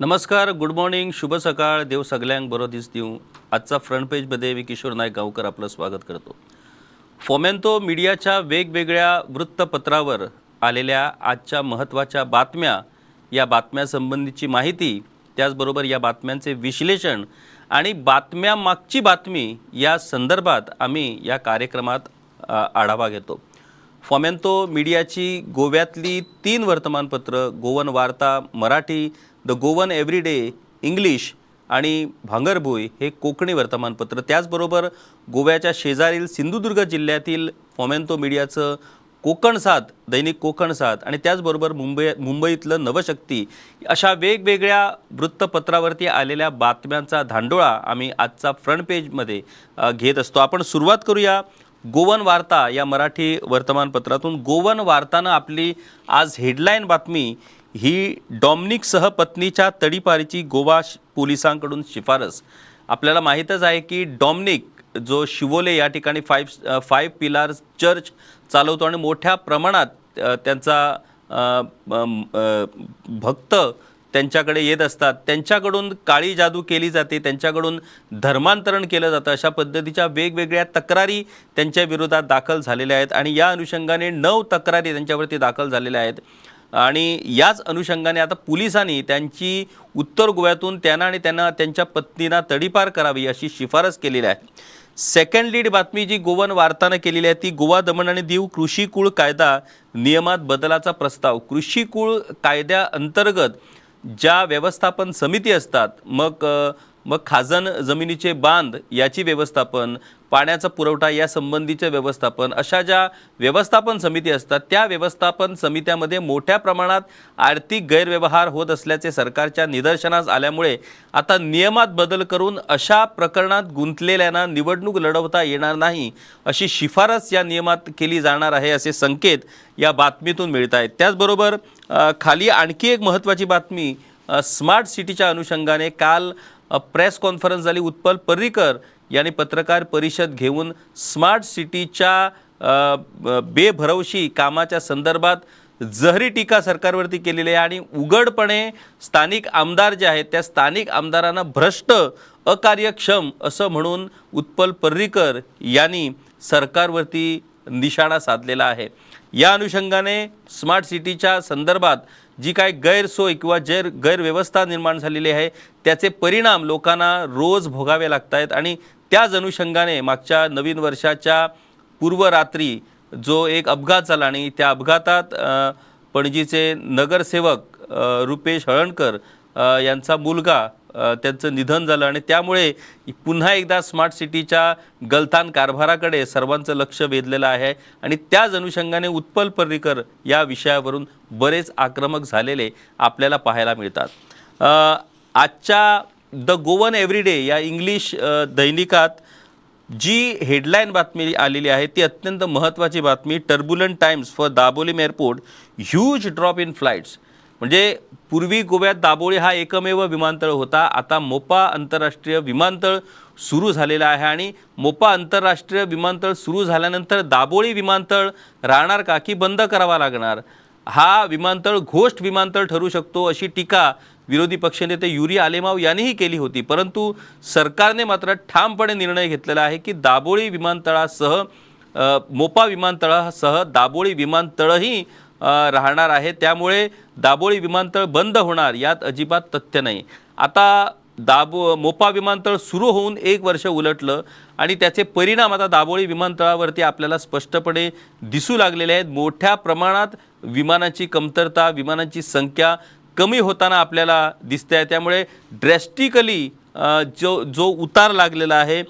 नमस्कार good morning शुभ सकाळ देव सगळ्यांक बरो दीस दिवं आजचा फ्रंट पेजमध्ये मी किशोर नाईक गावकर आपलं स्वागत करतो. फोमेंतो मीडियाच्या वेगवेगळ्या वृत्तपत्रावर आलेल्या आजच्या महत्त्वाच्या बातम्या या बातम्यासंबंधीची माहिती त्याचबरोबर या बातम्यांचे विश्लेषण आणि बातम्या मागची बातमी या संदर्भात आम्ही या कार्यक्रमात आढावा घेतो. फॉमेंतो मीडियाची गोव्यातली तीन वर्तमानपत्र Goan Varta Marathi the Goan Everyday English आणि भांगरभोई हे कोकणी वर्तमानपत्र. त्याचबरोबर गोव्याच्या शेजारील सिंधुदुर्ग जिल्ह्यातील फॉमेंतो मीडियाचं कोकण साथ दैनिक कोकण साथ आणि त्याचबरोबर मुंबई मुंबईतलं नवशक्ती अशा वेगवेगळ्या वृत्तपत्रावरती आलेल्या बातम्यांचा धांडोळा आम्ही आजचा फ्रंट पेजमध्ये घेत असतो. आपण सुरुवात करूया गोवन वार्ता या मराठी वर्तमानपत्रातून. गोवन वार्तानं आपली आज हेडलाईन बातमी ही डॉमनिकसह पत्नीच्या तडीपारीची गोवा श- पोलिसांकडून शिफारस. आपल्याला माहीतच आहे की डॉमनिक जो शिवोले या ठिकाणी फाईव्ह फाईव्ह पिलार चर्च चालवतो आणि मोठ्या प्रमाणात त्यांचा भक्त त्यांच्याकडे येत असतात. त्यांच्याकडून काळी जादू केली जाते त्यांच्याकडून धर्मांतरण केलं जातं. अशा पद्धतीच्या वेगवेगळ्या तक्रारी त्यांच्या विरोधात दाखल झालेल्या आहेत आणि या अनुषंगाने नऊ तक्रारी त्यांच्यावरती दाखल झालेल्या आहेत. आणि याच अनुषंगाने आता पोलिसांनी त्यांची उत्तर गोव्यातून त्यांना आणि त्यांना त्यांच्या पत्नीना तडीपार करावी अशी शिफारस केलेली आहे. सेकंड लीड बातमी जी गोवन वार्तानं केलेली आहे ती गोवा दमण आणि दीव कृषी कुळ कायदा नियमात बदलाचा प्रस्ताव. कृषी कुळ कायद्याअंतर्गत ज्या व्यवस्थापन समिती असतात मग मग खाजन जमिनीचे बांध याची व्यवस्थापन पाण्याचा पुरवठा या संबंधीचे व्यवस्थापन अशा ज्या व्यवस्थापन समिती असतात त्या व्यवस्थापन समित्यामध्ये मोठ्या प्रमाणात आर्थिक गैरव्यवहार होत असल्याचे सरकारच्या निदर्शनास आल्यामुळे आता नियमात बदल करून अशा प्रकरणात गुंतलेल्यांना निवडणूक लढवता येणार नाही अशी शिफारस या नियमात केली जाणार आहे असे संकेत या बातमीतून मिळत आहेत. त्याचबरोबर खाली आणखी एक महत्त्वाची बातमी स्मार्ट सिटीच्या अनुषंगाने काल प्रेस कॉन्फरन्स झाली. उत्पल पर्रीकर यांनी पत्रकार परिषद घेऊन स्मार्ट सिटीच्या बेभरवशी कामाच्या संदर्भात जहरी टीका सरकारवरती केलेली आहे आणि उघडपणे स्थानिक आमदार जे आहेत त्या स्थानिक आमदारांना भ्रष्ट अकार्यक्षम असं म्हणून उत्पल पर्रीकर यांनी सरकारवरती निशाणा साधलेला आहे. या अनुषंगाने स्मार्ट सिटीच्या संदर्भात जी काय गैरसोय किंवा जैर गैरव्यवस्था निर्माण झालेली आहे त्याचे परिणाम लोकांना रोज भोगावे लागत आहेत आणि त्याच अनुषंगाने मागच्या नवीन वर्षाच्या पूर्वरात्री जो एक अपघात झाला आणि त्या अपघातात पणजीचे नगरसेवक रुपेश हळणकर यांचा मुलगा त्यांचं निधन झालं आणि त्यामुळे पुन्हा एकदा स्मार्ट सिटीच्या गलथान कारभाराकडे सर्वांचं लक्ष वेधलेलं आहे. आणि त्याच अनुषंगाने उत्पल पर्रीकर या विषयावरून बरेच आक्रमक झालेले आपल्याला पाहायला मिळतात. आजच्या द गोवन एव्हरीडे या इंग्लिश दैनिकात जी हेडलाईन बातमी आलेली आहे ती अत्यंत महत्त्वाची बातमी turbulent times for Dabolim airport huge drop in flights म्हणजे पूर्वी गोव्यात दाबोळी हा एकमेव विमानतळ होता. आता मोपा आंतरराष्ट्रीय विमानतळ सुरू झालेला आहे आणि मोपा आंतरराष्ट्रीय विमानतळ सुरू झाल्यानंतर दाबोळी विमानतळ राहणार का की बंद करावा लागणार? हा विमानतळ घोष्ट विमानतळ ठरू शकतो अशी टीका विरोधी पक्षनेते युरी आलेमाव यांनीही केली होती. परंतु सरकारने मात्र ठामपणे निर्णय घेतलेला आहे की दाबोळी विमानतळासह मोपा विमानतळासह दाबोळी विमानतळही राहणार आहे. त्यामुळे दाबोळी विमानतळ बंद होणार यात अजिबात तथ्य नाही. आता दाबो मोपा विमानतळ सुरू होऊन एक वर्ष उलटलं आणि त्याचे परिणाम आता दाबोळी विमानतळावरती आपल्याला स्पष्टपणे दिसू लागलेले आहेत. मोठ्या प्रमाणात विमानाची कमतरता विमानांची संख्या कमी होताना आपल्याला दिसते आहे त्यामुळे ड्रॅस्टिकली जो जो उतार लागलेला आहे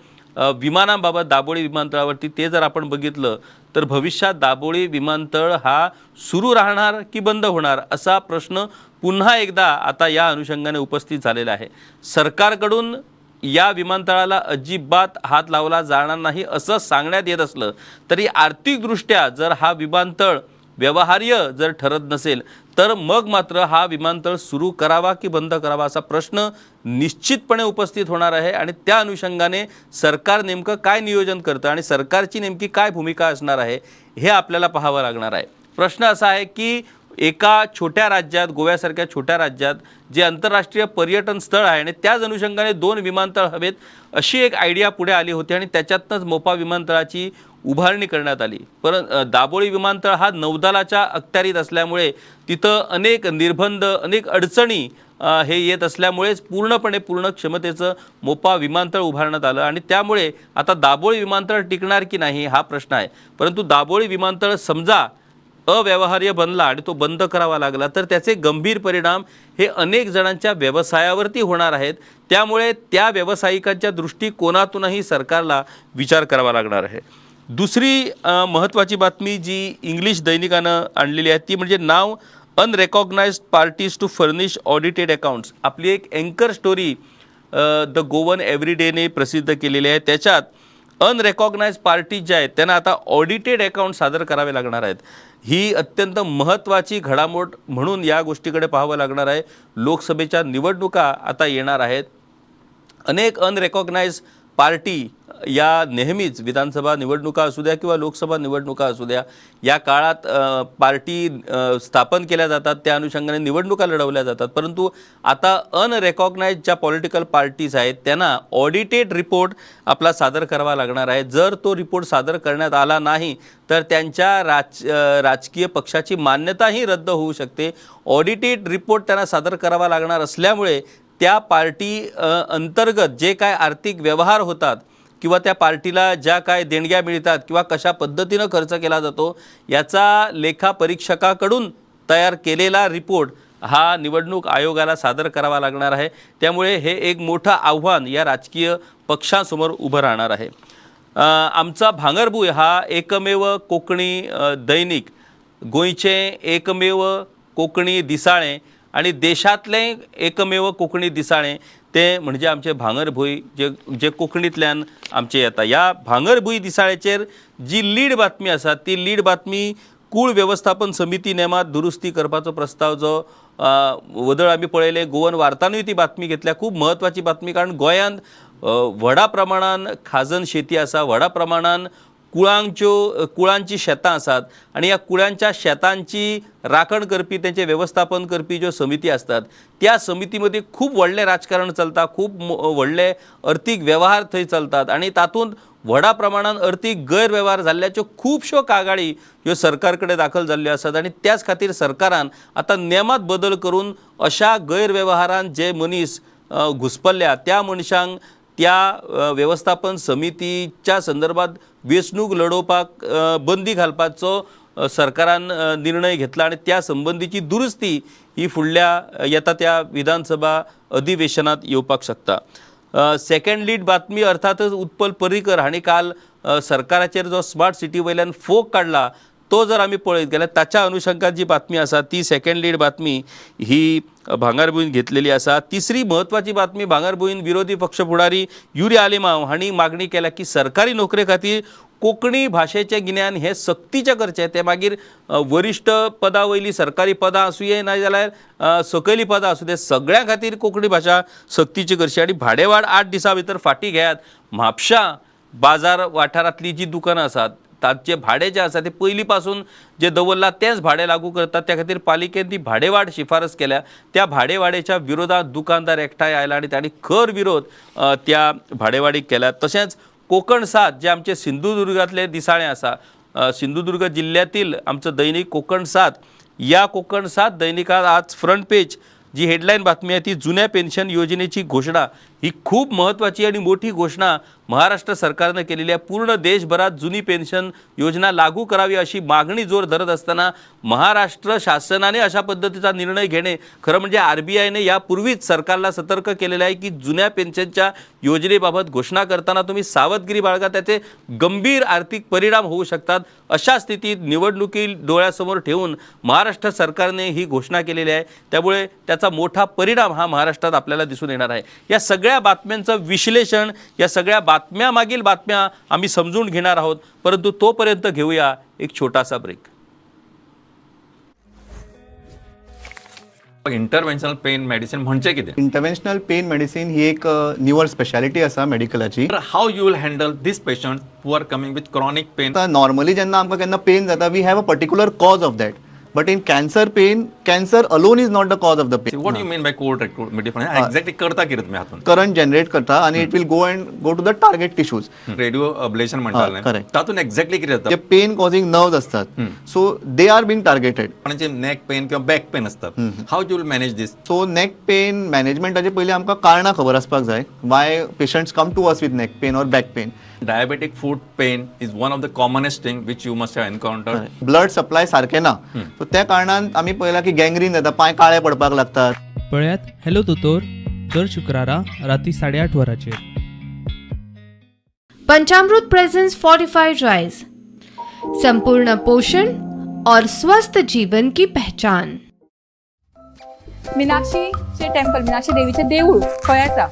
विमानांबाबत दाबोळी विमानतळावरती ते जर आपण बघितलं तर भविष्यात दाबोळी विमानतळ हा सुरू राहणार की बंद होणार असा प्रश्न पुन्हा एकदा आता या अनुषंगाने उपस्थित झालेला आहे. सरकारकडून या विमानतळाला अजिबात हात लावला जाणार नाही असं सांगण्यात येत असलं तरी आर्थिकदृष्ट्या जर हा विमानतळ व्यवहार्य जर ठरत नसेल तर मग मात्र हा विमानतळ सुरू करावा की बंद करावा असा प्रश्न निश्चितपणे उपस्थित होणार आहे आणि त्या अनुषंगाने सरकार नेमकं काय नियोजन करतं आणि सरकारची नेमकी काय भूमिका असणार आहे हे आपल्याला पाहावं लागणार आहे. प्रश्न असा आहे की एका छोट्या राज्यात गोव्यासारख्या छोट्या राज्यात जे आंतरराष्ट्रीय पर्यटन स्थळ आहे आणि त्याच अनुषंगाने दोन विमानतळ हवेत अशी एक आयडिया पुढे आली होती आणि त्याच्यातनंच मोपा विमानतळाची उभारणी करण्यात आली. पर दाबोळी विमानतळ हा नौदलाच्या अखत्यारीत असल्यामुळे तिथं अनेक निर्बंध अनेक अडचणी हे येत असल्यामुळेच पूर्णपणे पूर्ण क्षमतेचं मोपा विमानतळ उभारण्यात आलं आणि त्यामुळे आता दाबोळी विमानतळ टिकणार की नाही हा प्रश्न आहे. परंतु दाबोळी विमानतळ समजा अव्यवहार्य बनला आणि तो बंद करावा लागला तर त्याचे गंभीर परिणाम हे अनेक जणांच्या व्यवसायावरती होणार आहेत. त्यामुळे त्या व्यावसायिकांच्या दृष्टिकोनातूनही सरकारला विचार करावा लागणार आहे. दुसरी महत्त्वाची बातमी जी इंग्लिश दैनिकानं आणलेली आहे ती म्हणजे नाव unrecognised parties to furnish audited accounts. आपली एक अँकर स्टोरी द गोवन एव्हरीडेने प्रसिद्ध केलेली आहे. त्याच्यात अनरेकॉग्नाइज पार्टीज ज्या आहेत त्यांना आता ऑडिटेड अकाउंट सादर करावे लागणार आहेत. ही अत्यंत महत्त्वाची घडामोड म्हणून या गोष्टीकडे पाहावं लागणार आहे. लोकसभेच्या निवडणुका आता येणार आहेत. अनेक अनरेकॉग्नाइज पार्टी या नेहमीच विधानसभा निवडणुका असू द्या किंवा लोकसभा निवडणुका असू द्या या काळात पार्टी स्थापन केल्या जातात त्या अनुषंगाने निवडणुका लढवल्या जातात. परंतु आता अनरेकॉग्नाइज ज्या पॉलिटिकल पार्टीज आहेत त्यांना ऑडिटेड रिपोर्ट आपला सादर करावा लागणार आहे. जर तो रिपोर्ट सादर करण्यात आला नाही तर त्यांच्या राज राजकीय पक्षाची मान्यताही रद्द होऊ शकते. ऑडिटेड रिपोर्ट त्यांना सादर करावा लागणार असल्यामुळे त्या पार्टी अंतर्गत जे काय आर्थिक व्यवहार होतात किंवा त्या पार्टीला ज्या काय देणग्या मिळतात किंवा कशा पद्धतीनं खर्च केला जातो याचा लेखापरीक्षकाकडून तयार केलेला रिपोर्ट हा निवडणूक आयोगाला सादर करावा लागणार आहे. त्यामुळे हे एक मोठं आव्हान या राजकीय पक्षांसमोर उभं राहणार आहे. आमचा भांगरभूय हा एकमेव कोकणी दैनिक गोंयचे एकमेव कोकणी दिसाळे आणि देशातले एकमेव कोकणी दिसाळे ते म्हणजे आमचे भांगरभूंय जे जे कोंकणींतल्यान आमचे येता. या भांगरभूंय दिसाळेचेर जी लीड बातमी आसा ती लीड बातमी कूळ वेवस्थापन समिती नेमात दुरुस्ती करपाचो प्रस्ताव जो वदळ आमी पळयले गोवन वार्तानूय ती बातमी घेतल्या खूब म्हत्वाची बातमी कारण गोंयांत व्हडा प्रमाणान खाजन शेती आसा व्हडा प्रमाणान कुळांच्यो कुळांची शेतां आसात आणि या कुळांच्या शेतांची राखण करपी तेंचें वेवस्थापन करपी ज्यो समिती असतात त्या समितीमध्ये खूप व्हडलें राजकारण चलता खूप व्हडले अर्थीक वेव्हार थंय चलतात आणि तातूंत व्हडा प्रमाणात अर्थीक गैरवेव्हार जाल्ल्याच्यो खुबश्यो कागाळी ह्यो सरकार कडेन दाखल जाल्ल्यो आसात आणि त्याच खातीर सरकारान आता नेमात बदल करून अशा गैरवेव्हारांत जे मनीस घुसपल्ल्या त्या मनशांक त्या वेवस्थापन समितीच्या संदर्भात वेंचणूक लडोवपाक बंदी घालपाचो सरकारान निर्णय घेतला आणि त्या संबंधीची दुरुस्ती ही फुडल्या येता त्या विधानसभा अधिवेशनात येवपाक शकता. सेकंड लीड बातमी अर्थातच उत्पल पर्रीकर हांणी काल सरकाराचेर जो स्मार्ट सिटी वयल्यान फोग काडला तो जर आमी पळयत गेल्यार ताच्या अनुशंगात जी बातमी आसा ती सेकंड लीड बातमी ही भांगरभूंयन घेतलेली आसा तिसरी म्हत्वाची बातमी भांगरभूंयन विरोधी पक्ष फुडारी युरी आलिमांव हांणी मागणी केल्या की सरकारी नोकरे खातीर कोंकणी भाशेचें गिन्यान हें सक्तीचें करचें तें मागीर वरिश्ठ पदा वयलीं सरकारी पदां आसूंये नाजाल्यार जाल्यार सकयली पदां आसूं ते सगळ्यां खातीर कोंकणी भाशा सक्तीची करची आनी भाडेवाड आठ दिसां भितर फाटीं घेयात. म्हापशां बाजार वाठारांतलीं जीं दुकानां आसात तांचें भाडें जे आसा ते पयलीं पासून जें दवरला तेंच भाडें लागू करतात. त्या खातीर पालिकेन ती भाडेवाड शिफारस केल्या. त्या भाडेवाडेच्या विरोधात दुकानदार एकठांय आयला आनी तांणी खर विरोध त्या भाडेवाडीक केल्या. तशेंच कोकण सात जे आमचे सिंधुदुर्गातले दिसाळें आसा सिंधुदुर्ग जिल्ह्यातील आमचं दैनिक कोकण सात या कोकण सात दैनिकात आज फ्रंट पेज जी हेडलाईन बातमी आहे ती जुन्या पेन्शन योजनेची घोषणा. ही खूप महत्त्वाची आणि मोठी घोषणा महाराष्ट्र सरकारनं केलेली आहे. पूर्ण देशभरात जुनी पेन्शन योजना लागू करावी अशी मागणी जोर धरत असताना महाराष्ट्र शासनाने अशा पद्धतीचा निर्णय घेणे खरं म्हणजे आर बी आयने यापूर्वीच सरकारला सतर्क केलेलं आहे की जुन्या पेन्शनच्या योजनेबाबत घोषणा करताना तुम्ही सावधगिरी बाळगा. त्याचे गंभीर आर्थिक परिणाम होऊ शकतात. अशा स्थितीत निवडणुकी डोळ्यासमोर ठेवून महाराष्ट्र सरकारने ही घोषणा केलेली आहे. त्यामुळे त्याचा मोठा परिणाम हा महाराष्ट्रात आपल्याला दिसून येणार आहे. या सगळ्या बातम्यांचं विश्लेषण या सगळ्या बातम्यामागील बातम्या आम्ही समजून घेणार आहोत. परंतु तोपर्यंत घेऊया एक छोटासा ब्रेक इंटरव्हेन्शनल पेन मेडिसिन म्हणजे कितें? इंटरव्हेन्शनल पेन मेडिसिन ही एक निवड स्पेशालिटी आसा मेडिकलाची तर how you will handle this patient who are coming with chronic pain normally जेन्ना आमकां केन्ना पेन जाता we have a particular cause of that but in cancer pain cancer alone is not the cause of the pain what you mean by cold exactly करता कितें तुमी हातून. Current generate करता आणि it will go and go to the target tissues radio ablation हा, म्हणटाले correct. तातून exactly कितें जे जाता पेन कॉझिंग नर्व्स असतात so they are being targeted कोणाचे नेक पेन किंवा बॅक पेन असता. How you will manage this so neck pain मॅनेजमेंटाचे पयलीं आमकां कारणां खबर आसपाक जाय. Why patients come to us with neck pain or back pain diabetic foot pain is one of the commonest thing which you must have encounter blood supply सारकें ना. So त्या कारणान आमी पळयला की गँग्रीन जाता पांय काळे पडपाक लागतात. पळयात हॅलो दोतोर दर शुक्रारा राती साडेआठ वरांचेर पंचामृत प्रेजेंस फोर्टिफाइड राइस संपूर्ण पोषण और स्वस्थ जीवन की पहचान. मीनाक्षीचे टेम्पल मीनाक्षी देवीचे देऊळ खंय आसा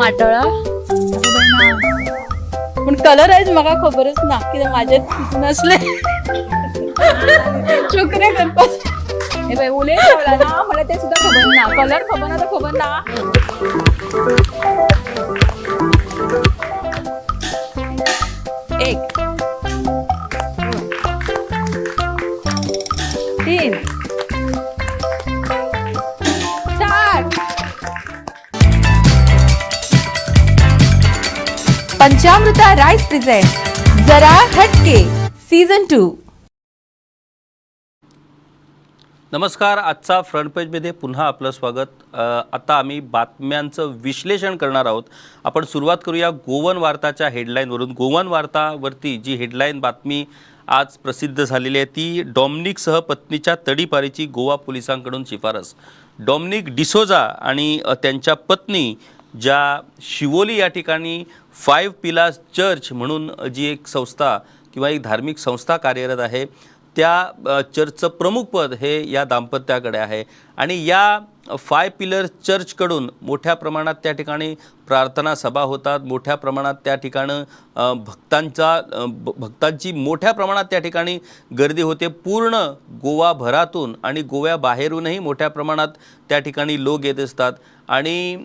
माटोळा पूण कलर आयज म्हाका खबरच ना म्हाजे तितून असले चुकरे करपाक हे उलय ठेवला ना म्हळ्यार ते सुद्दां खबर ना. कलर खबर ना तर खबर ना. प्रेजेंट जरा हटके. सीझन टू नमस्कार आजचा फ्रंट पेजमध्ये पुन्हा आपलं स्वागत. आता आम्ही बातम्यांचं विश्लेषण करणार आहोत. आपण सुरुवात करूया गोवन वार्ताच्या हेडलाईनवरून. गोवन वार्तावरती जी हेडलाईन बातमी आज प्रसिद्ध झालेली आहे ती डॉमनिकसह पत्नीच्या तडीपारीची गोवा पोलिसांकडून शिफारस. डॉमनिक डिसोजा आणि त्यांच्या पत्नी ज्या शिवोली या ठिकाणी फाईव्ह पिलास चर्च म्हणून जी एक संस्था किंवा एक धार्मिक संस्था कार्यरत आहे त्या चर्चचं प्रमुख पद हे या दाम्पत्याकडे आहे. आणि या फाय पिलर चर्चकडून मोठ्या प्रमाणात त्या ठिकाणी प्रार्थना सभा होतात मोठ्या प्रमाणात त्या ठिकाणं भक्तांचा भ- भक्तांची मोठ्या प्रमाणात त्या ठिकाणी गर्दी होते. पूर्ण गोवाभरातून आणि गोव्याबाहेरूनही मोठ्या प्रमाणात त्या ठिकाणी लोक येत असतात. आणि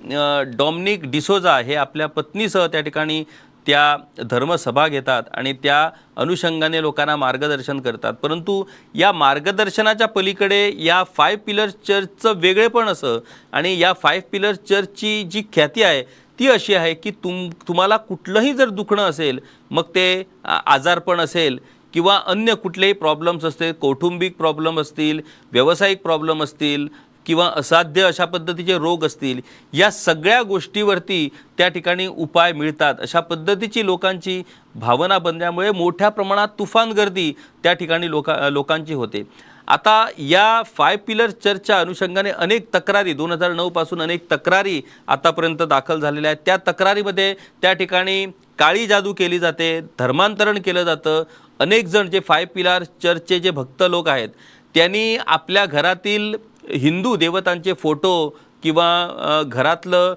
डॉमनिक डिसोजा हे आपल्या पत्नीसह त्या ठिकाणी त्या धर्मसभा घेतात आणि त्या अनुषंगाने लोकांना मार्गदर्शन करतात. परंतु या मार्गदर्शनाच्या पलीकडे या फाय पिलर चर्चचं वेगळेपण असं आणि या फाय पिलर चर्चची जी ख्याती आहे ती अशी आहे की तुम तुम्हाला कुठलंही जर दुखणं असेल मग ते आजारपण असेल किंवा अन्य कुठलेही प्रॉब्लेम्स असतील कौटुंबिक प्रॉब्लेम असतील व्यावसायिक प्रॉब्लेम असतील किंवा असाध्य अशा पद्धतीचे रोग असतील या सगळ्या गोष्टीवरती त्या ठिकाणी उपाय मिळतात. अशा पद्धतीची लोकांची भावना बनल्यामुळे मोठ्या प्रमाणात तुफान गर्दी त्या ठिकाणी लोका लोकांची होते. आता या फाय पिलर चर्चच्या अनुषंगाने अनेक तक्रारी दोन हजार नऊपासून अनेक तक्रारी आतापर्यंत दाखल झालेल्या आहेत. त्या तक्रारीमध्ये त्या ठिकाणी काळी जादू केली जाते धर्मांतरण केलं जातं. अनेक जण जे फाय पिलार चर्चचे जे भक्त लोक आहेत त्यांनी आपल्या घरातील हिंदू देवतांचे फोटो किंवा घरातलं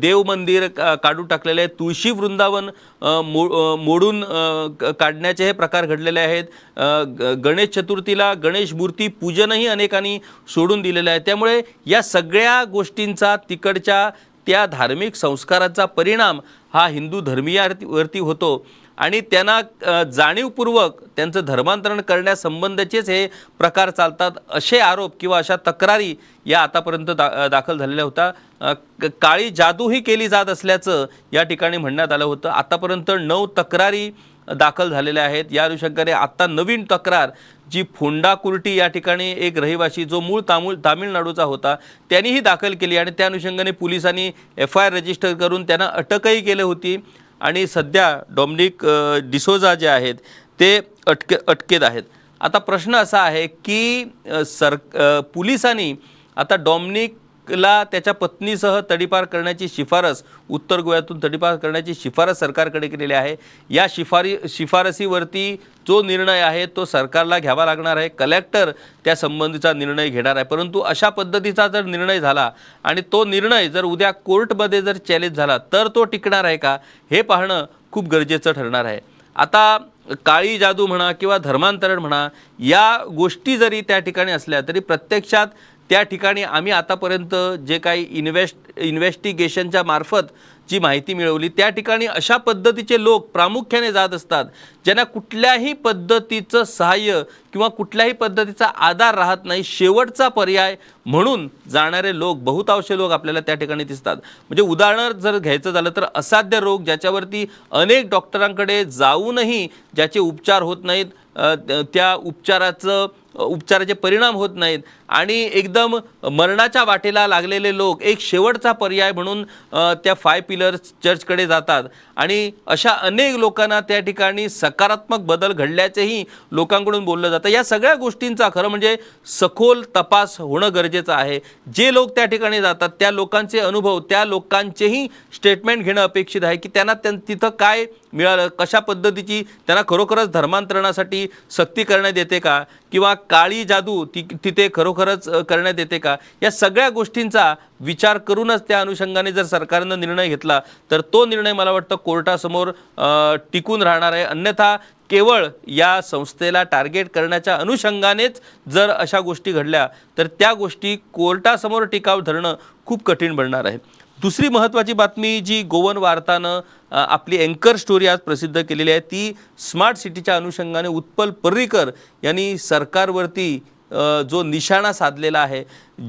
देव मंदिर का- काढून टाकलेलं आहे तुळशी वृंदावन मो मोडून काढण्याचे हे प्रकार घडलेले आहेत. ग- गणेश चतुर्थीला गणेश मूर्ती पूजनही अनेकांनी सोडून दिलेलं आहे त्यामुळे या सगळ्या गोष्टींचा तिकडच्या त्या धार्मिक संस्काराचा परिणाम हा हिंदू धर्मीयावरती होतो. आणि त्यांना जाणीवपूर्वक त्यांचं धर्मांतरण करण्यासंबंधीचेच हे प्रकार चालतात असे आरोप किंवा अशा तक्रारी या आतापर्यंत दा दाखल झालेल्या होत्या. काळी जादूही केली जात असल्याचं या ठिकाणी म्हणण्यात आलं होतं. आतापर्यंत नऊ तक्रारी दाखल झालेल्या आहेत. या अनुषंगाने आत्ता नवीन तक्रार जी फोंडा कुर्टी या ठिकाणी एक रहिवासी जो मूळ तामूळ तामिळनाडूचा होता त्यांनीही दाखल केली आणि त्या अनुषंगाने पोलिसांनी एफ आय आर रजिस्टर करून त्यांना अटकही केली होती. आणि सध्या डॉमिनिक डिसोजा जे आहेत ते अटके अटकेत आहेत. आता प्रश्न असा आहे की सर पोलिसांनी आता ला त्याच्या पत्नीसह तडीपार करण्याची शिफारस उत्तर गोव्यातून तडीपार करण्याची शिफारस सरकारकडे केलेली आहे. या शिफारी शिफारसीवरती जो निर्णय आहे तो सरकारला घ्यावा लागणार आहे. कलेक्टर त्या संबंधीचा निर्णय घेणार आहे. परंतु अशा पद्धतीचा जर निर्णय झाला आणि तो निर्णय जर उद्या कोर्टमध्ये जर चॅलेंज झाला तर तो टिकणार आहे का? हे पाहणं खूप गरजेचं ठरणार आहे. आता काळी जादू म्हणा किंवा धर्मांतरण म्हणा या गोष्टी जरी त्या ठिकाणी असल्या तरी प्रत्यक्षात त्या ठिकाणी आम्ही आतापर्यंत जे काही इन्व्हेस्ट इन्व्हेस्टिगेशनच्या मार्फत जी माहिती मिळवली त्या ठिकाणी अशा पद्धतीचे लोक प्रामुख्याने जात असतात ज्यांना कुठल्याही पद्धतीचं सहाय्य किंवा कुठल्याही पद्धतीचा आधार राहत नाही शेवटचा पर्याय म्हणून जाणारे लोक बहुतांश लोक आपल्याला त्या ठिकाणी दिसतात. म्हणजे उदाहरण जर घ्यायचं झालं तर असाध्य रोग ज्याच्यावरती अनेक डॉक्टरांकडे जाऊनही ज्याचे उपचार होत नाहीत त्या उपचाराचं उपचाराचे परिणाम होत नाहीत आणि एकदम मरणाच्या वाटेला लागलेले लोक एक शेवटचा पर्याय म्हणून त्या फाय पिलर्स चर्चकडे जातात. आणि अशा अनेक लोकांना त्या ठिकाणी सकारात्मक बदल घडल्याचेही लोकांकडून बोललं जातं. या सगळ्या गोष्टींचा खरं म्हणजे सखोल तपास होणं गरजेचं आहे. जे लोक त्या ठिकाणी जातात त्या लोकांचे अनुभव त्या लोकांचेही स्टेटमेंट घेणं अपेक्षित आहे की त्यांना त्यां तिथं काय मिळालं कशा पद्धतीची त्यांना खरोखरच धर्मांतरणासाठी सक्ती करण्यात येते का? किंवा काळी जादू ती तिथे खरोखर खरोखरच करण्यात येते का? या सगळ्या गोष्टींचा विचार करूनच त्या अनुषंगाने जर सरकारनं निर्णय घेतला तर तो निर्णय मला वाटतं कोर्टासमोर टिकून राहणार आहे. अन्यथा केवळ या संस्थेला टार्गेट करण्याच्या अनुषंगानेच जर अशा गोष्टी घडल्या तर त्या गोष्टी कोर्टासमोर टिकाव धरणं खूप कठीण बनणार आहे. दुसरी महत्त्वाची बातमी जी गोवन वार्तानं आपली अँकर स्टोरी आज प्रसिद्ध केलेली आहे ती स्मार्ट सिटीच्या अनुषंगाने उत्पल पर्रीकर यांनी सरकारवरती जो निशाणा साधलेला आहे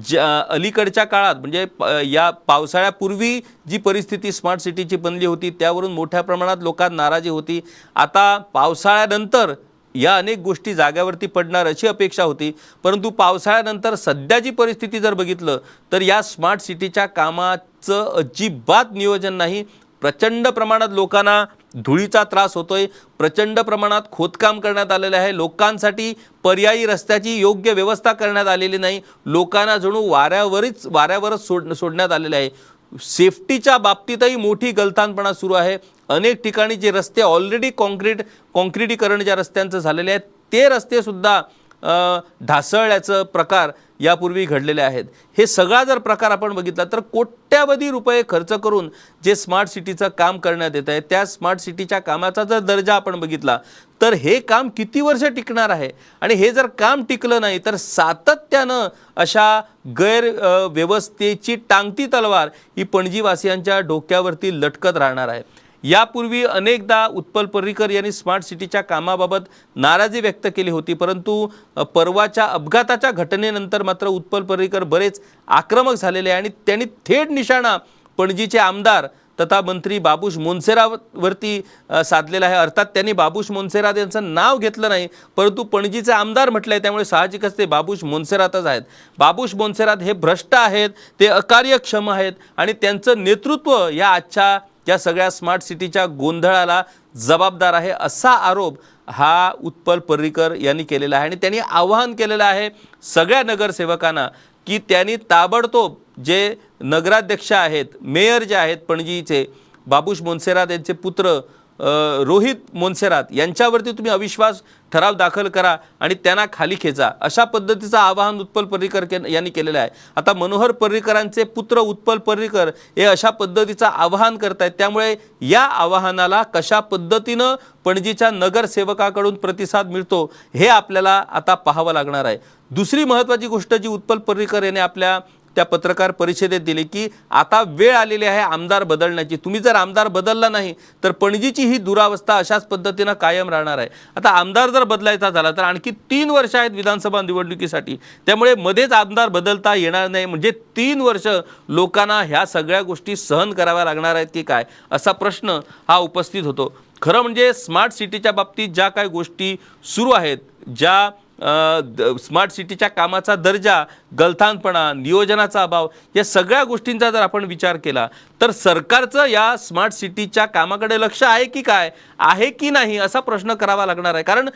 ज्या अलीकडच्या काळात म्हणजे या पावसाळ्यापूर्वी जी परिस्थिती स्मार्ट सिटीची बनली होती त्यावरून मोठ्या प्रमाणात लोकांत नाराजी होती. आता पावसाळ्यानंतर या अनेक गोष्टी जाग्यावरती पडणार अशी अपेक्षा होती. परंतु पावसाळ्यानंतर सध्या जी परिस्थिती जर बघितलं तर या स्मार्ट सिटीच्या कामाचं अजिबात नियोजन नाही. प्रचंड प्रमाणात लोकांना धुळीचा त्रास होतोय. प्रचंड प्रमाणात खोदकाम करण्यात आलेलं आहे. लोकांसाठी पर्यायी रस्त्याची योग्य व्यवस्था करण्यात आलेली नाही. लोकांना जणू वाऱ्यावरच वाऱ्यावरच सोड सोडण्यात आलेलं आहे. सेफ्टीच्या बाबतीतही मोठी गलथानपणा सुरू आहे. अनेक ठिकाणी जे रस्ते ऑलरेडी कॉन्क्रीट कॉन्क्रिटीकरण ज्या रस्त्यांचं झालेले आहे ते रस्तेसुद्धा ढासळल्याचं प्रकार यापूर्वी घडलेले आहेत. हे सगळा जर प्रकार आपण बघितला तर कोट्यावधी रुपये खर्च करून जे स्मार्ट सिटीचं काम करण्यात येत आहे त्या स्मार्ट सिटीच्या कामाचा जर दर्जा आपण बघितला तर हे काम किती वर्ष टिकणार आहे? आणि हे जर काम टिकलं नाही तर सातत्यानं अशा गैर व्यवस्थेची टांगती तलवार ही पणजीवासियांच्या डोक्यावरती लटकत राहणार आहे. यापूर्वी अनेकदा उत्पल पर्रीकर यांनी स्मार्ट सिटीच्या कामाबाबत नाराजी व्यक्त केली होती परंतु परवाच्या अपघाताच्या घटनेनंतर मात्र उत्पल पर्रीकर बरेच आक्रमक झालेले आहे आणि त्यांनी थेट निशाणा पणजीचे आमदार तथा मंत्री बाबूश मोन्सेरावरती साधलेला आहे. अर्थात त्यांनी बाबूश मोन्सेरात यांचं नाव घेतलं नाही परंतु पणजीचे आमदार म्हटलं आहे त्यामुळे साहजिकच ते बाबूश मोन्सेरातच आहेत. बाबूश मोन्सेरात हे भ्रष्ट आहेत ते अकार्यक्षम आहेत आणि त्यांचं नेतृत्व या आजच्या या सगळ्या स्मार्ट सिटीच्या गोंधळाला जबाबदार आहे असा आरोप हा उत्पल पर्रीकर यांनी केलेला आहे. आणि त्यांनी आवाहन केलेलं आहे सगळ्या नगरसेवकांना की त्यांनी ताबडतोब जे नगराध्यक्ष आहेत मेयर जे आहेत पणजीचे बाबूश मोन्सेरात यांचे पुत्र रोहित मोन्सेरात यांच्यावरती तुम्ही अविश्वास ठराव दाखल करा आणि त्यांना खाली खेचा. अशा पद्धतीचं आवाहन उत्पल पर्रीकर के यांनी केलेलं आहे. आता मनोहर पर्रीकरांचे पुत्र उत्पल पर्रीकर हे अशा पद्धतीचं आवाहन करत आहेत त्यामुळे या आवाहनाला कशा पद्धतीनं पणजीच्या नगरसेवकाकडून प्रतिसाद मिळतो हे आपल्याला आता पाहावं लागणार आहे. दुसरी महत्त्वाची गोष्ट जी उत्पल पर्रीकर याने आपल्या त्या पत्रकार परिषदेत दिले की आता वेळ आलेली आहे आमदार बदलण्याची. तुम्ही जर आमदार बदलला नाही तर पणजीची ही दुरावस्था अशाच पद्धतीनं कायम राहणार आहे. आता आमदार जर बदलायचा झाला तर आणखी तीन वर्ष आहेत विधानसभा निवडणुकीसाठी. त्यामुळे मध्येच आमदार बदलता येणार नाही. म्हणजे तीन वर्ष लोकांना ह्या सगळ्या गोष्टी सहन कराव्या लागणार आहेत की काय असा प्रश्न हा उपस्थित होतो. खरं म्हणजे स्मार्ट सिटीच्या बाबतीत ज्या काही गोष्टी सुरू आहेत ज्या स्मार्ट सिटीच्या कामाचा दर्जा गलथानपणा नियोजनाचा अभाव या सगळ्या गोष्टींचा जर आपण विचार केला तर सरकारचं या स्मार्ट सिटीच्या कामाकडे लक्ष आहे की काय? आहे की नाही? असा प्रश्न करावा लागणार आहे. कारण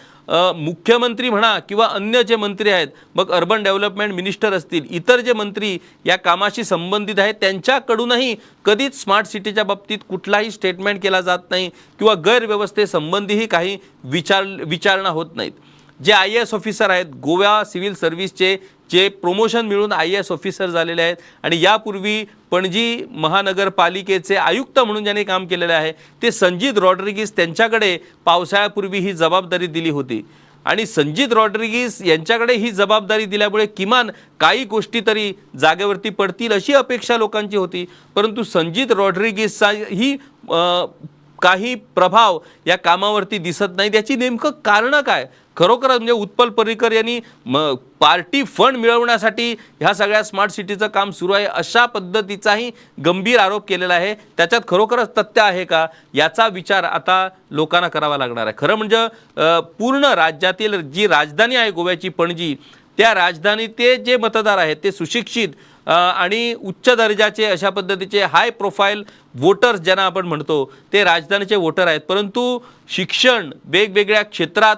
मुख्यमंत्री म्हणा किंवा अन्य जे मंत्री आहेत मग अर्बन डेव्हलपमेंट मिनिस्टर असतील इतर जे मंत्री या कामाशी संबंधित आहेत त्यांच्याकडूनही कधीच स्मार्ट सिटीच्या बाबतीत कुठलाही स्टेटमेंट केला जात नाही किंवा गैरव्यवस्थेसंबंधीही काही विचार विचारणा होत नाहीत. जे आय ए एस ऑफिसर आहेत गोवा सिव्हिल सर्व्हिसचे जे प्रमोशन मिळून आय ए एस ऑफिसर झालेले आहेत आणि यापूर्वी पणजी महानगरपालिकेचे आयुक्त म्हणून ज्यांनी काम केलेलं आहे ते संजित रॉड्रिगीस त्यांच्याकडे पावसाळ्यापूर्वी ही जबाबदारी दिली होती. आणि संजित रॉड्रिगीस यांच्याकडे ही जबाबदारी दिल्यामुळे किमान काही गोष्टी तरी जागेवरती पडतील अशी अपेक्षा लोकांची होती. परंतु संजित रॉड्रिगीसचा ही काही प्रभाव या कामावरती दिसत नाही. त्याची नेमकं कारणं काय? खरोखर म्हणजे उत्पल पर्रिकर यांनी म पार्टी फंड मिळवण्यासाठी ह्या सगळ्या स्मार्ट सिटीचं काम सुरू आहे अशा पद्धतीचाही गंभीर आरोप केलेला आहे. त्याच्यात खरोखरच तथ्य आहे का? याचा विचार आता लोकांना करावा लागणार आहे. खरं म्हणजे पूर्ण राज्यातील जी राजधानी आहे गोव्याची पणजी त्या राजधानी ते जे मतदार आहेत ते सुशिक्षित आणि उच्च दर्जाचे अशा पद्धतीचे हाय प्रोफाईल वोटर्स ज्यांना आपण म्हणतो ते राजधानीचे वोटर आहेत. परंतु शिक्षण वेगवेगळ्या क्षेत्रात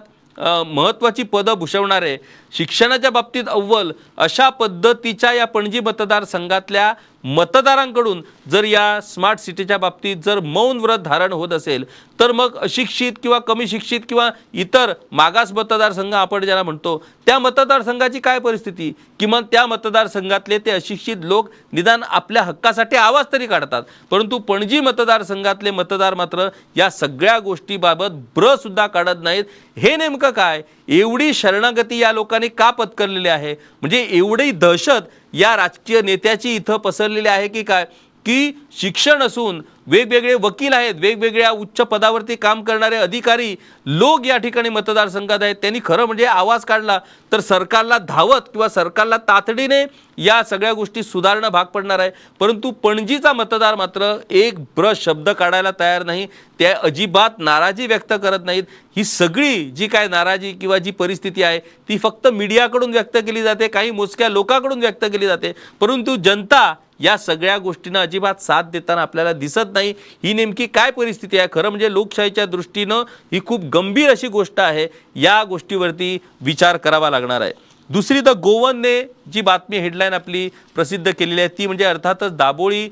महत्त्वाची पदं भूषवणारे शिक्षणाच्या बाबतीत अव्वल अशा पद्धतीच्या या पणजी मतदारसंघातल्या मतदारांकडून जर या स्मार्ट सिटीच्या बाबतीत जर मौन व्रत धारण होत असेल तर मग अशिक्षित किंवा कमी शिक्षित किंवा इतर मागास मतदारसंघ आपण ज्याला म्हणतो त्या मतदारसंघाची काय परिस्थिती? किमान त्या मतदारसंघातले ते अशिक्षित लोक निदान आपल्या हक्कासाठी आवाज तरी काढतात. परंतु पणजी मतदारसंघातले मतदार मात्र या सगळ्या गोष्टीबाबत ब्रसुद्धा काढत नाहीत. हे नेमकं काय? एवढी शरणागती या लोकांनी का पत्करलेली आहे? म्हणजे एवढी दहशत या राजकीय नेत्याची इथं पसरलेली आहे की काय? की शिक्षण असून वेगवेगळे वकील आहेत वेगवेगळ्या उच्च पदावरती काम करणारे अधिकारी लोक या ठिकाणी मतदारसंघात आहेत. त्यांनी खरं म्हणजे आवाज काढला तर सरकारला धावत किंवा सरकारला तातडीने या सगळ्या गोष्टी सुधारणं भाग पडणार आहे. परंतु पणजीचा मतदार मात्र एक ब्र शब्द काढायला तयार नाही. त्या अजिबात नाराजी व्यक्त करत नाहीत. ही सगळी जी काय नाराजी किंवा जी परिस्थिती आहे ती फक्त मीडियाकडून व्यक्त केली जाते. काही मोजक्या लोकांकडून व्यक्त केली जाते. परंतु जनता या सगळ्या गोष्टींना अजिबात साथ देताना आपल्याला दिसत नाही. ही नेमकी काय परिस्थिती आहे? खरं म्हणजे लोकशाहीच्या दृष्टीनं ही खूप गंभीर अशी गोष्ट आहे. या गोष्टीवरती विचार करावा लागणार आहे. दुसरी द गोवनने जी बातमी हेडलाईन आपली प्रसिद्ध केलेली आहे ती म्हणजे अर्थातच दाबोळी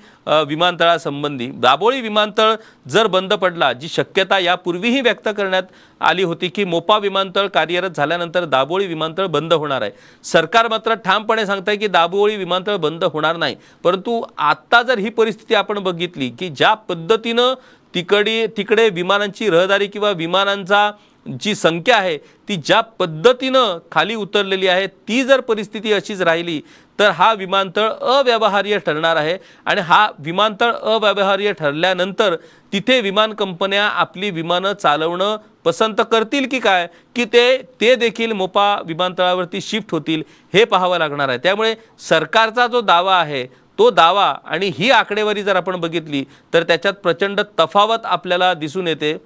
विमानतळासंबंधी. दाबोळी विमानतळ जर बंद पडला जी शक्यता यापूर्वीही व्यक्त करण्यात आली होती की मोपा विमानतळ कार्यरत झाल्यानंतर दाबोळी विमानतळ बंद होणार आहे. सरकार मात्र ठामपणे सांगत आहे की दाबोळी विमानतळ बंद होणार नाही. परंतु आत्ता जर ही परिस्थिती आपण बघितली की ज्या पद्धतीनं तिकडी तिकडे विमानांची रहदारी किंवा विमानांचा जी संख्या आहे ती ज्या पद्धतीनं खाली उतरलेली आहे ती जर परिस्थिती अशीच राहिली तर हा विमानतळ अव्यवहार्य ठरणार आहे. आणि हा विमानतळ अव्यवहार्य ठरल्यानंतर तिथे विमान कंपन्या आपली विमानं चालवणं पसंत करतील की काय? की ते ते देखील मोपा विमानतळावरती शिफ्ट होतील हे पाहावं लागणार आहे. त्यामुळे सरकारचा जो दावा आहे तो दावा आणि ही आकडेवारी जर आपण बघितली तर त्याच्यात प्रचंड तफावत आपल्याला दिसून येते.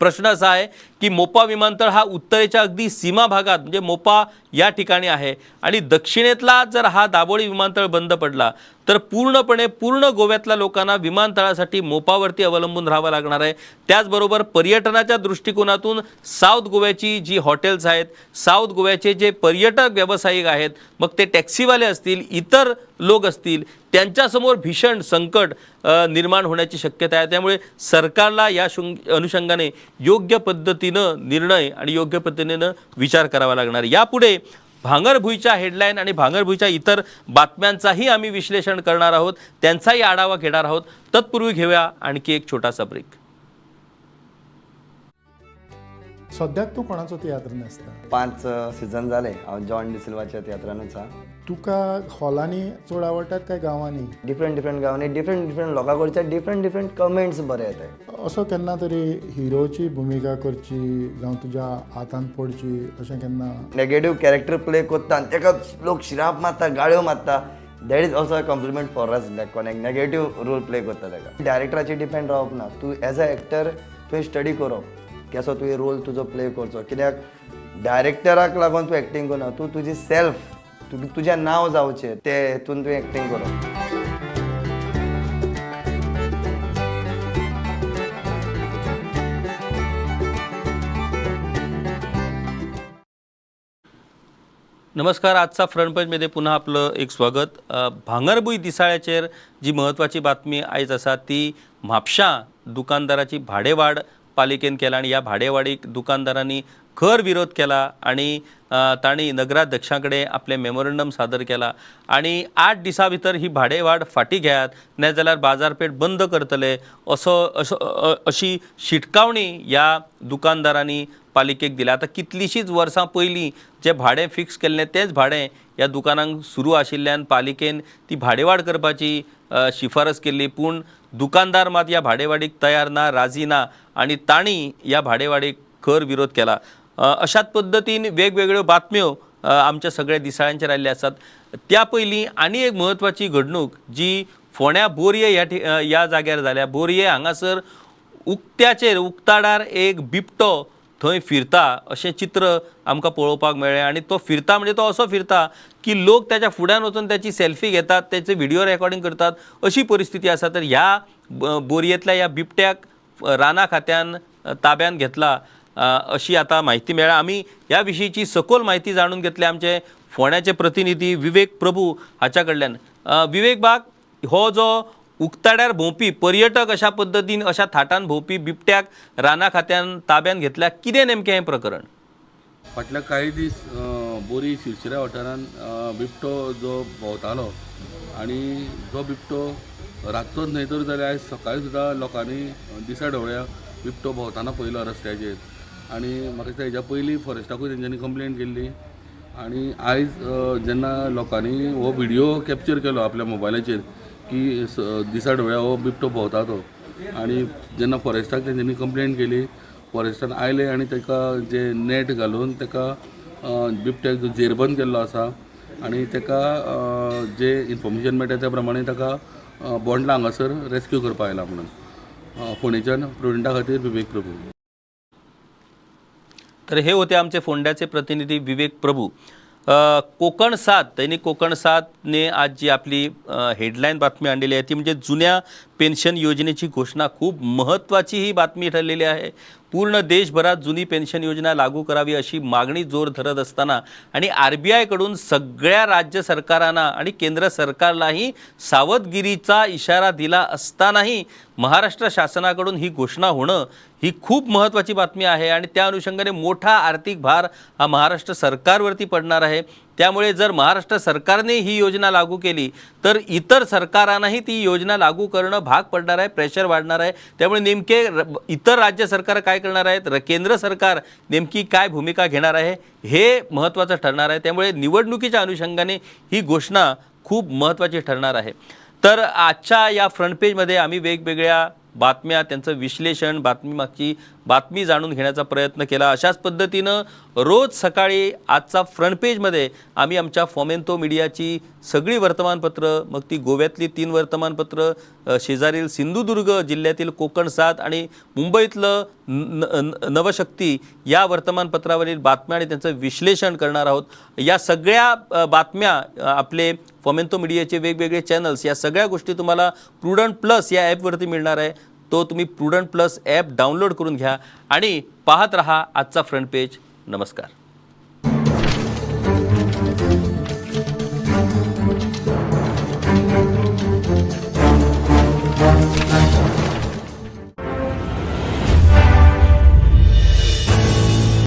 प्रश्न असा आहे की मोपा विमानतळ हा उत्तरेच्या अगदी सीमा भागात म्हणजे मोपा या ठिकाणी आहे. आणि दक्षिणेतला जर हा दाबोळी विमानतळ बंद पडला तर पूर्णपणे पूर्ण गोव्यातल्या लोकांना विमानतळासाठी मोपावरती अवलंबून राहावं लागणार आहे. त्याचबरोबर पर्यटनाच्या दृष्टिकोनातून साऊथ गोव्याची जी हॉटेल्स आहेत साऊथ गोव्याचे जे पर्यटक व्यावसायिक आहेत मग ते टॅक्सीवाले असतील इतर लोक असतील त्यांच्यासमोर भीषण संकट निर्माण होण्याची शक्यता आहे. त्यामुळे सरकारला या शुंग अनुषंगाने योग्य पद्धतीनं निर्णय आणि योग्य पद्धतीनं विचार करावा लागणार. यापुढे भांगरभुईच्या हेडलाईन आणि भांगरभुईच्या इतर बातम्यांचाही आम्ही विश्लेषण करणार आहोत. त्यांचाही आढावा घेणार आहोत. तत्पूर्वी घेऊया आणखी एक छोटासा ब्रेक सद्याक तूं कोणाचो तियात्र आसता पांच सिजन जाले हांव जॉन डिसिल्वाच्या तियात्रानूच तुका हॉलांनी चड आवडटात काय गांवांनी? डिफरंट डिफरंट गांवांनी डिफरंट डिफरंट लोकां कडचे डिफरंट डिफरंट कमेंट्स बरे येतात असो केन्ना तरी हिरोची भुमिका करची जावं तुज्या हातान पडची अशें केन्ना नेगेटीव कॅरेक्टर प्ले करता आनी ताका लोक शिराप मारता गाळ्यो मारता. That is also a compliment for us like कोणाक नेगेटीव रोल प्ले करता ताका. डायरेक्टराची डिपेंड रावप ना. तूं एज अ एक्टर तुवें स्टडी करप कसो तुवें रोल तुजो प्ले करचो. कित्याक? डायरेक्टराक लागून तूं एक्टींग करना तूं तुजी सेल्फ तुजें नांव जावचें ते हेतून तुवें एक्टींग करप नमस्कार आजचा फ्रंट पेजमध्ये पुन्हा आपलं एक स्वागत. अ, भांगरभूई दिसाळ्याचेर जी महत्त्वाची बातमी आयज आसा ती म्हापशां दुकानदाराची भाडेवाड पालिकेन केला आणि या भाडेवाडीक दुकानदारांनी खर विरोध केला आणि अ, तांणी नगराध्यक्षां कडेन आपले मेमोरंडम सादर केला. आणि आठ दिसां भितर ही भाडेवाड फाटी घेयात नाजाल्यार बाजारपेठ बंद करतले असो असो अशी शिटकावणी ह्या दुकानदारांनी पालिकेक दिल्या. आतां कितलींशींच वर्सां पयलीं जें भाडें फिक्स केल्लें तेंच भाडें ह्या दुकानांक सुरू आशिल्ल्यान पालिकेन ती भाडेवाड करपाची शिफारस केल्ली पूण दुकानदार मात ह्या भाडेवाडीक तयार ना राजी ना आणि तांणी ह्या भाडेवाडीक खर विरोध केला. अ, अशाच पद्दतीन वेगवेगळ्यो बातम्यो आमच्या सगळ्या दिसाळ्यांचेर आयल्ले आसात त्या पयलीं आनी एक म्हत्वाची घडणूक जी फोण्या बोरये ह्या ठि- जाग्यार जाल्या. बोरये हांगासर उक्त्याचेर उक्ताडार एक बिबटो थंय फिरता अशें चित्र आमकां पळोवपाक मेळ्ळें आनी तो फिरता म्हणजे तो असो फिरता की लोक त्याच्या फुड्यान वचून त्याची सेल्फी घेतात त्याचे व्हिडिओ रेकॉर्डिंग करतात अशी परिस्थिती आसा तर ह्या बोरयेंतल्या ह्या बिबट्याक राना खात्यान ताब्यान घेतला अशी आता माहिती मेळ्ळ्या आमी ह्या विशींची सखोल म्हायती जाणून घेतली आमचे फोण्याचे प्रतिनिधी विवेक प्रभू हाच्या कडल्यान विवेक बाग हो जो उक्ताड्यार भोंवपी पर्यटक अशा पद्दतीन अशा थाटान भोंवपी बिबट्याक राना खात्यान ताब्यान घेतल्या. कितें नेमकें हें प्रकरण? फाटल्या काही दीस बोरी शिरशिऱ्या वाठारांत बिबटो जो भोंवतालो आनी जो बिबटो रातचोच न्हय तर जाल्यार आयज सकाळीं सुद्दां लोकांनी दिसा ढवळ्या बिबटो भोंवताना पयलो रस्त्याचेर. आनी म्हाका दिसता हेज्या पयलीं फॉरेस्टाकूय तेंच्यांनी कंप्लेंट केल्ली. आनी आयज जेन्ना लोकांनी हो व्हिडियो कॅप्चर केलो आपल्या मोबायलाचेर की स- दिसा ढवळ्या हो बिबटो भोंवता तो. आनी जेन्ना फॉरेस्टाक तेंच्यांनी कंप्लेन केली फॉरेस्टान आयले आनी ताका जे नेट घालून ताका बिबट्याक जेरबंद केल्लो आसा आनी ताका जे इन्फॉर्मेशन मेळटा त्या प्रमाणे ताका बोंडला हांगासर रेस्क्यू करपा आयला म्हणून. फोंडेच्यान प्रुडंटा खातीर विवेक प्रभू. तर हे होते आमचे फोंड्याचे प्रतिनिधी विवेक प्रभू. कोकण सात दैनिक कोकण सातने आज जी आपली हेडलाईन बातमी आणलेली आहे ती म्हणजे जुन्या पेन्शन योजनेची घोषणा. खूप महत्त्वाची ही बातमी ठरलेली आहे. पूर्ण देशभरात जुनी पेन्शन योजना लागू करावी अशी मागणी जोर धरत असताना आणि आर बी आयकडून सगळ्या राज्य सरकारांना आणि केंद्र सरकारलाही सावधगिरीचा इशारा दिला असतानाही महाराष्ट्र शासनाकडून ही घोषणा होणं ही खूप महत्त्वाची बातमी आहे. आणि त्या अनुषंगाने मोठा आर्थिक भार हा महाराष्ट्र सरकारवरती पडणार आहे. त्यामुळे जर महाराष्ट्र सरकारने ही योजना लागू केली तर इतर सरकारांनाही ती योजना लागू करणं भाग पडणार आहे प्रेशर वाढणार आहे. त्यामुळे नेमके र- इतर राज्य सरकार काय करणार आहेत र- केंद्र सरकार नेमकी काय भूमिका घेणार आहे हे महत्त्वाचं ठरणार आहे. त्यामुळे निवडणुकीच्या अनुषंगाने ही घोषणा खूप महत्त्वाची ठरणार आहे. तर आजच्या या फ्रंट पेजमध्ये आम्ही वेगवेगळ्या बातम्या त्यांचं विश्लेषण बातमीमागची बातमी जाणून घेण्याचा प्रयत्न केला. अशाच पद्धतीनं रोज सकाळी आजचा फ्रंट पेजमध्ये आम्ही आमच्या फॉमेंतो मीडियाची सगळी वर्तमानपत्र मग ती गोव्यातली तीन वर्तमानपत्र शेजारील सिंधुदुर्ग जिल्ह्यातील कोकण सात आणि मुंबईतलं न- न- नवशक्ती या वर्तमानपत्रावरील बातम्या आणि त्यांचं विश्लेषण करणार आहोत. या सगळ्या बातम्या आपले फॉमेंतो मीडियाचे वेगवेगळे चॅनल्स या सगळ्या गोष्टी तुम्हाला प्रुडंट प्लस या ॲपवरती मिळणार आहे. तो तुम्ही प्रुडंट प्लस ॲप डाउनलोड करून घ्या आणि पाहत रहा आजचा फ्रंट पेज. नमस्कार.